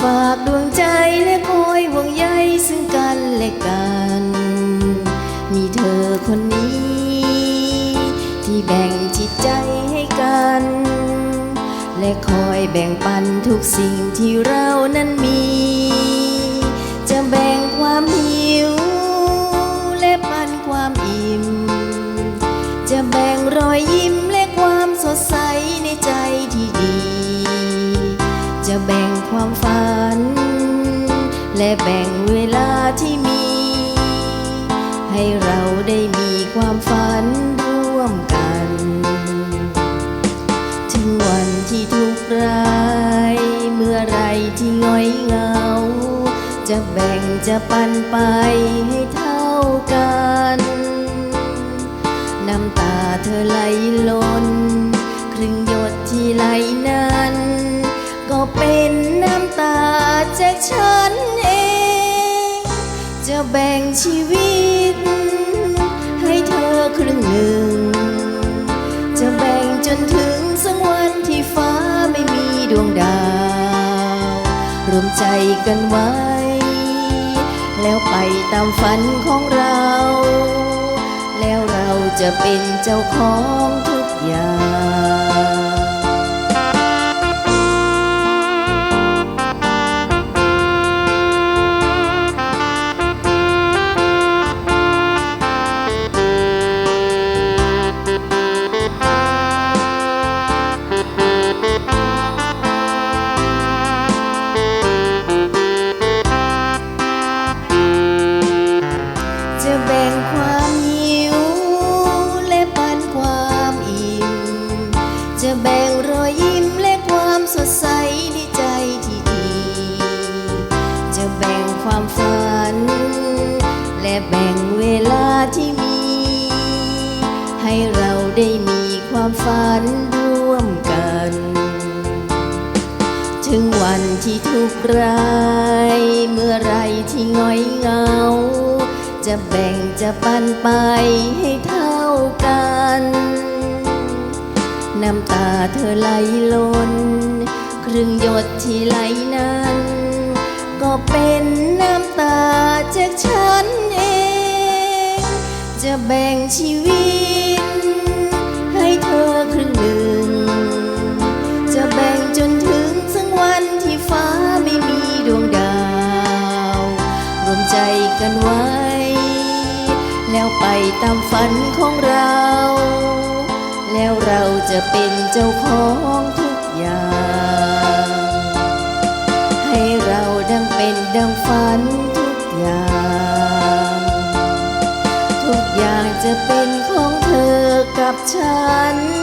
ฝากดวงใจและคอยห่วงใยซึ่งกันและกัน มีเธอคนนี้ ที่แบ่งจิตใจให้กัน และคอยแบ่งปันทุกสิ่งที่เรานั้นมี และแบ่งเวลาที่มี ให้เราได้มีความฝันร่วมกัน ถึงวันที่ทุกร้าย เมื่อไรที่ง่อยเหงา จะแบ่งจะปันไปให้เท่ากัน น้ำตาเธอไหลล้น ครึ่งหยดที่ไหลนั้น ก็เป็นน้ำตาจากฉัน จะแบ่งชีวิต ให้เธอครึ่งหนึ่ง จะแบ่งจนถึงสักวันที่ฟ้าไม่มีดวงดาว รวมใจกันไว้ แล้วไปตามฝันของเรา แล้วเราจะเป็นเจ้าของทุกอย่าง ได้มีความฝันร่วมกัน ถึงวันที่ทุกรายเมื่อไรที่ง่อยเงา จะแบ่งจะปันไปให้เท่ากัน น้ำตาเธอไหลล้น ครึ่งหยดที่ไหลนั้น ก็เป็นน้ำตาจากฉันเอง จะแบ่งชีวิต ใจกันไว้ แล้วไปตามฝันของเรา แล้วเราจะเป็นเจ้าของทุกอย่าง ให้เราดังเป็นดังฝันทุกอย่าง ทุกอย่างจะเป็นของเธอกับฉัน